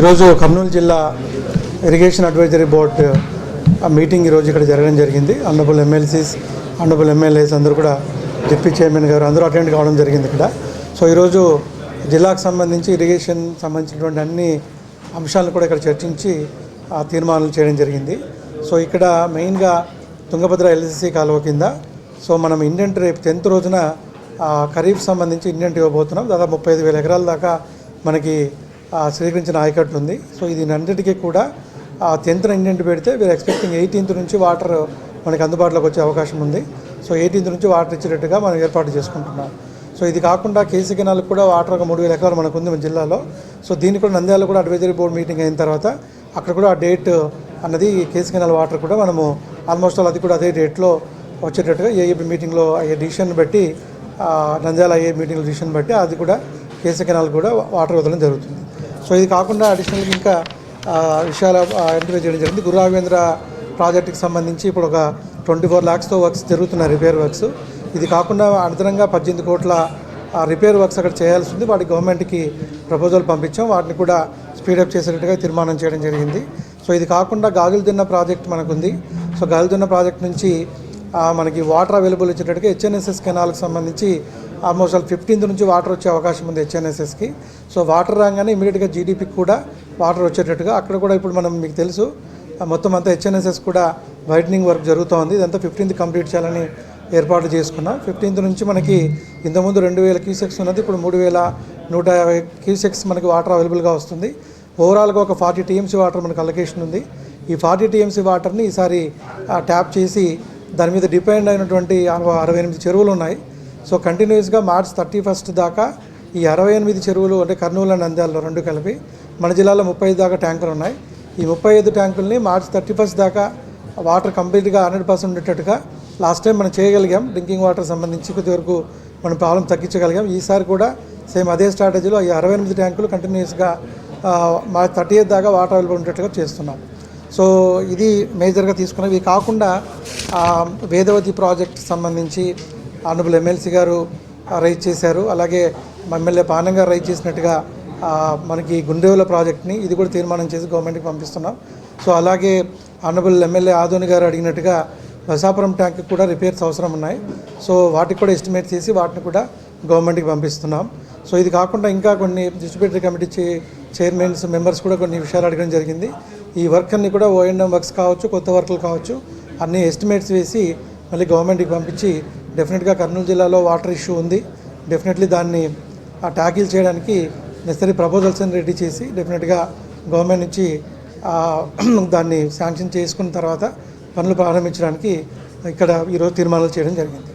ఈరోజు కర్నూలు జిల్లా irrigation advisory board ఆ మీటింగ్ ఈరోజు ఇక్కడ జరగడం జరిగింది. అన్నబుల్ ఎమ్మెల్సీస్ అన్నబుల్ ఎమ్మెల్యేస్ అందరూ కూడా డిప్యూటీ చైర్మన్ గారు అందరూ అటెండ్ కావడం జరిగింది ఇక్కడ. సో ఈరోజు జిల్లాకు సంబంధించి ఇరిగేషన్ సంబంధించినటువంటి అన్ని అంశాలను కూడా ఇక్కడ చర్చించి ఆ తీర్మానాలు చేయడం జరిగింది. సో ఇక్కడ మెయిన్గా తుంగభద్ర ఎల్ఎస్సి కాలువ కింద సో మనం ఇండెంట్ రేపు టెన్త్ రోజున ఖరీఫ్ సంబంధించి ఇండెంట్ ఇవ్వబోతున్నాం దాదాపు ముప్పై ఐదు వేల ఎకరాల దాకా మనకి స్వీకరించిన ఆయకట్టు ఉంది. సో ఇది అన్నిటికీ కూడా టెన్త్ ఇండెంట్ పెడితే వీరు ఎక్స్పెక్టింగ్ ఎయిటీన్త్ నుంచి వాటర్ మనకి అందుబాటులోకి వచ్చే అవకాశం ఉంది. సో ఎయిటీన్త్ నుంచి వాటర్ ఇచ్చేటట్టుగా మనం ఏర్పాటు చేసుకుంటున్నాం. సో ఇది కాకుండా కేసీ కెనాల్కి కూడా వాటర్ ఒక మూడు వేల ఎకరాలు మనకు ఉంది మన జిల్లాలో. సో దీన్ని కూడా నంద్యాల కూడా అడ్వైజరీ బోర్డు మీటింగ్ అయిన తర్వాత అక్కడ కూడా ఆ డేట్ అన్నది కేసీ కెనాల్ వాటర్ కూడా మనము ఆల్మోస్ట్ ఆల్ అది కూడా అదే డేట్లో వచ్చేటట్టుగా ఏఏబి మీటింగ్లో అయ్యే డిసిషన్ బట్టి నంద్యాల అయ్యే మీటింగ్లో డిసిషన్ బట్టి అది కూడా కేసీ కెనాల్ కూడా వాటర్ వదలడం జరుగుతుంది. సో ఇది కాకుండా అడిషనల్గా ఇంకా విషయాల ఎంటర్ చేయడం జరిగింది. గురురాఘవేంద్ర ప్రాజెక్టుకి సంబంధించి ఇప్పుడు ఒక ట్వంటీ ఫోర్ ల్యాక్స్తో వర్క్స్ జరుగుతున్నాయి రిపేర్ వర్క్స్ ఇది కాకుండా అదనంగా పద్దెనిమిది కోట్ల రిపేర్ వర్క్స్ అక్కడ చేయాల్సి ఉంది. వాటి గవర్నమెంట్కి ప్రపోజల్ పంపించాం. వాటిని కూడా స్పీడప్ చేసేటట్టుగా తీర్మానం చేయడం జరిగింది. సో ఇది కాకుండా గాజులు తిన్న ప్రాజెక్ట్ మనకుంది. సో గాజులు తిన్న ప్రాజెక్ట్ నుంచి మనకి వాటర్ అవైలబుల్ ఇచ్చేటట్టుగా హెచ్ఎన్ఎస్ఎస్ కెనాల్కి సంబంధించి ఆల్మోస్ట్ ఆల్ ఫిఫ్టీన్త్ నుంచి వాటర్ వచ్చే అవకాశం ఉంది హెచ్ఎన్ఎస్ఎస్కి. సో వాటర్ రాగానే ఇమీడియట్గా జీడీపీకి కూడా వాటర్ వచ్చేటట్టుగా అక్కడ కూడా ఇప్పుడు మనం మీకు తెలుసు మొత్తం అంతా హెచ్ఎన్ఎస్ఎస్ కూడా వైడనింగ్ వర్క్ జరుగుతోంది ఇదంతా ఫిఫ్టీన్త్ కంప్లీట్ చేయాలని ఏర్పాటు చేసుకున్నాం. ఫిఫ్టీన్త్ నుంచి మనకి ఇంతకుముందు రెండు వేల క్యూసెక్స్ ఉన్నది ఇప్పుడు మూడు వేల నూట యాభై క్యూసెక్స్ మనకి వాటర్ అవైలబుల్గా వస్తుంది. ఓవరాల్గా ఒక ఫార్టీ టీఎంసీ వాటర్ మనకు అలొకేషన్ ఉంది. ఈ ఫార్టీ టీఎంసీ వాటర్ని ఈసారి ట్యాప్ చేసి దాని మీద డిపెండ్ అయినటువంటి అరవై అరవై ఎనిమిది చెరువులు ఉన్నాయి. సో కంటిన్యూస్గా మార్చ్ థర్టీ ఫస్ట్ దాకా ఈ అరవై ఎనిమిది చెరువులు అంటే కర్నూలు అండ్ నంద్యాలలో రెండు కలిపి మన జిల్లాలో ముప్పై ఐదు దాకా ట్యాంకులు ఉన్నాయి. ఈ ముప్పై ఐదు ట్యాంకుల్ని మార్చ్ థర్టీ ఫస్ట్ దాకా వాటర్ కంప్లీట్గా హండ్రెడ్ పర్సెంట్ ఉండేటట్టుగా లాస్ట్ టైం మనం చేయగలిగాం. డ్రింకింగ్ వాటర్ సంబంధించి కొద్దివరకు మనం ప్రాబ్లం తగ్గించగలిగాం. ఈసారి కూడా సేమ్ అదే స్ట్రాటజీలో ఈ అరవై ఎనిమిది ట్యాంకులు కంటిన్యూస్గా మా థర్టీ ఎయిత్ దాకా వాటర్ అవైలబుల్ ఉండేట్టుగా చేస్తున్నాం. సో ఇది మేజర్గా తీసుకున్నాం. ఇవి కాకుండా వేదవతి ప్రాజెక్ట్ సంబంధించి ఆనబుల్ ఎమ్మెల్సీ గారు రైజ్ చేశారు. అలాగే ఎమ్మెల్యే పానం గారు రైజ్ చేసినట్టుగా మనకి గుండెవల ప్రాజెక్ట్ని ఇది కూడా తీర్మానం చేసి గవర్నమెంట్కి పంపిస్తున్నాం. సో అలాగే ఆనబుల్ ఎమ్మెల్యే ఆదోని గారు అడిగినట్టుగా బసాపురం ట్యాంక్ కూడా రిపేర్స్ అవసరం ఉన్నాయి. సో వాటికి కూడా ఎస్టిమేట్ చేసి వాటిని కూడా గవర్నమెంట్కి పంపిస్తున్నాం. సో ఇది కాకుండా ఇంకా కొన్ని డిస్ట్రిబ్యూటరీ కమిటీ చే చైర్మన్స్ మెంబర్స్ కూడా కొన్ని విషయాలు అడగడం జరిగింది. ఈ వర్క్ అన్ని కూడా ఓఎన్ఎం వర్క్స్ కావచ్చు కొత్త వర్క్లు కావచ్చు అన్ని ఎస్టిమేట్స్ వేసి మళ్ళీ గవర్నమెంట్కి పంపించి డెఫినెట్గా కర్నూలు జిల్లాలో వాటర్ ఇష్యూ ఉంది. డెఫినెట్లీ దాన్ని ఆ ట్యాకిల్ చేయడానికి నెసరీ ప్రపోజల్స్ అని రెడీ చేసి డెఫినెట్గా గవర్నమెంట్ నుంచి దాన్ని శాంక్షన్ చేసుకున్న తర్వాత పనులు ప్రారంభించడానికి ఇక్కడ ఈరోజు తీర్మానాలు చేయడం జరిగింది.